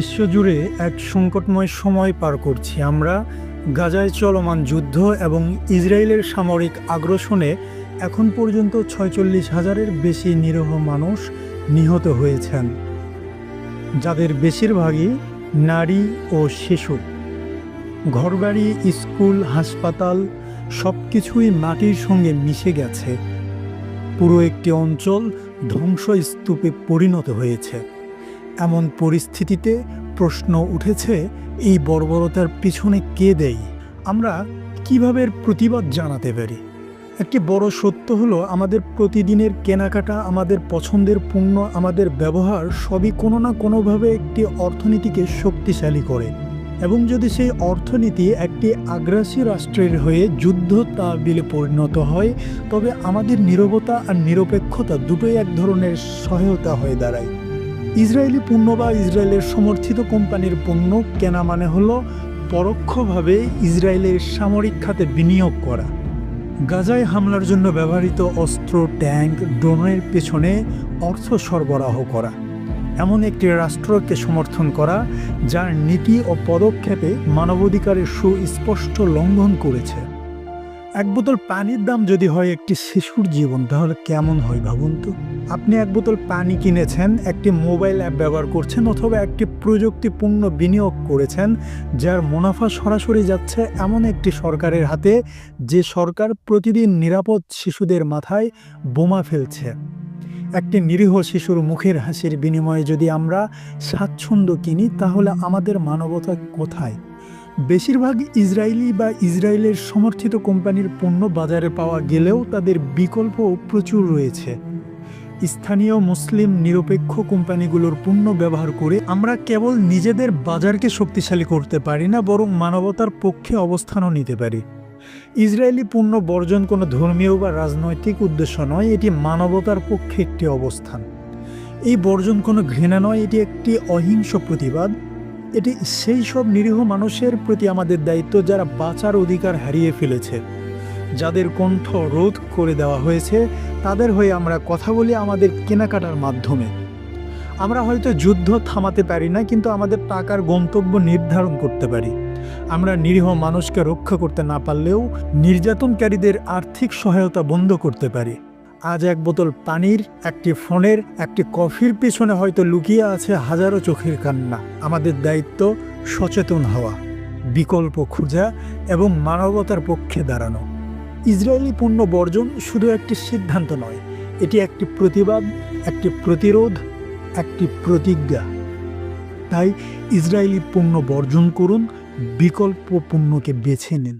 বিশ্বজুড়ে এক সংকটময় সময় পার করছি আমরা। গাজায় চলমান যুদ্ধ এবং ইসরায়েলের সামরিক আগ্রাসনে এখন পর্যন্ত ছয়চল্লিশ হাজারের বেশি নিরীহ মানুষ নিহত হয়েছেন, যাদের বেশিরভাগই নারী ও শিশু। ঘরবাড়ি, স্কুল, হাসপাতাল সব কিছুই মাটির সঙ্গে মিশে গেছে। পুরো একটি অঞ্চল ধ্বংসস্তূপে পরিণত হয়েছে। এমন পরিস্থিতিতে প্রশ্ন উঠেছে, এই বর্বরতার পিছনে কে দেয়? আমরা কীভাবে প্রতিবাদ জানাতে পারি? একটি বড় সত্য হলো, আমাদের প্রতিদিনের কেনাকাটা, আমাদের পছন্দের পণ্য, আমাদের ব্যবহার সবই কোনো না কোনোভাবে একটি অর্থনীতিকে শক্তিশালী করে। এবং যদি সেই অর্থনীতি একটি আগ্রাসী রাষ্ট্রের হয়ে যুদ্ধ তাবিলে পরিণত হয়, তবে আমাদের নীরবতা আর নিরপেক্ষতা দুটোই এক ধরনের সহায়তা হয়ে দাঁড়ায়। ইসরায়েলি পণ্য বা ইসরায়েলের সমর্থিত কোম্পানির পণ্য কেনা মানে হলো পরোক্ষভাবে ইসরায়েলের সামরিক খাতে বিনিয়োগ করা। গাজায় হামলার জন্য ব্যবহৃত অস্ত্র, ট্যাঙ্ক, ড্রোনের পেছনে অর্থ সরবরাহ করা। এমন একটি রাষ্ট্রকে সমর্থন করা, যার নীতি ও পদক্ষেপে মানবাধিকারের সুস্পষ্ট লঙ্ঘন করেছে। এক বোতল পানির দাম যদি হয় একটি শিশুর জীবন, তাহলে কেমন হয় ভাবুন তো? আপনি এক বোতল পানি কিনেছেন, একটি মোবাইল অ্যাপ ব্যবহার করছেন অথবা একটি প্রযুক্তিপূর্ণ বিনিয়োগ করেছেন, যার মুনাফা সরাসরি যাচ্ছে এমন একটি সরকারের হাতে, যে সরকার প্রতিদিন নিরাপদ শিশুদের মাথায় বোমা ফেলছে। একটি নিরীহ শিশুর মুখের হাসির বিনিময়ে যদি আমরা স্বাচ্ছন্দ্য কিনি, তাহলে আমাদের মানবতা কোথায়? বেশিরভাগ ইসরায়েলি বা ইসরায়েলের সমর্থিত কোম্পানির পণ্য বাজারে পাওয়া গেলেও তাদের বিকল্প প্রচুর রয়েছে। স্থানীয় মুসলিম নিরপেক্ষ কোম্পানিগুলোর পণ্য ব্যবহার করে আমরা কেবল নিজেদের বাজারকে শক্তিশালী করতে পারি না, বরং মানবতার পক্ষে অবস্থানও নিতে পারি। ইসরায়েলি পণ্য বর্জন কোনো ধর্মীয় বা রাজনৈতিক উদ্দেশ্য নয়, এটি মানবতার পক্ষে একটি অবস্থান। এই বর্জন কোনো ঘৃণা নয়, এটি একটি অহিংস প্রতিবাদ। এটি সেই সব নিরীহ মানুষের প্রতি আমাদের দায়িত্ব যারা বাঁচার অধিকার হারিয়ে ফেলেছে। যাদের কণ্ঠ রোধ করে দেওয়া হয়েছে, তাদের হয়ে আমরা কথা বলি আমাদের কেনাকাটার মাধ্যমে। আমরা হয়তো যুদ্ধ থামাতে পারি না, কিন্তু আমাদের টাকার গন্তব্য নির্ধারণ করতে পারি। আমরা নিরীহ মানুষকে রক্ষা করতে না পারলেও নির্যাতনকারীদের আর্থিক সহায়তা বন্ধ করতে পারি। আজ এক বোতল পানির, একটি ফোনের, একটি কফির পিছনে হয়তো লুকিয়ে আছে হাজারো চোখের কান্না। আমাদের দায়িত্ব সচেতন হওয়া, বিকল্প খোঁজা এবং মানবতার পক্ষে দাঁড়ানো। ইসরায়েলি পণ্য বর্জন শুধু একটি সিদ্ধান্ত নয়, এটি একটি প্রতিবাদ, একটি প্রতিরোধ, একটি প্রতিজ্ঞা। তাই ইসরায়েলি পণ্য বর্জন করুন, বিকল্প পণ্যকে বেছে নিন।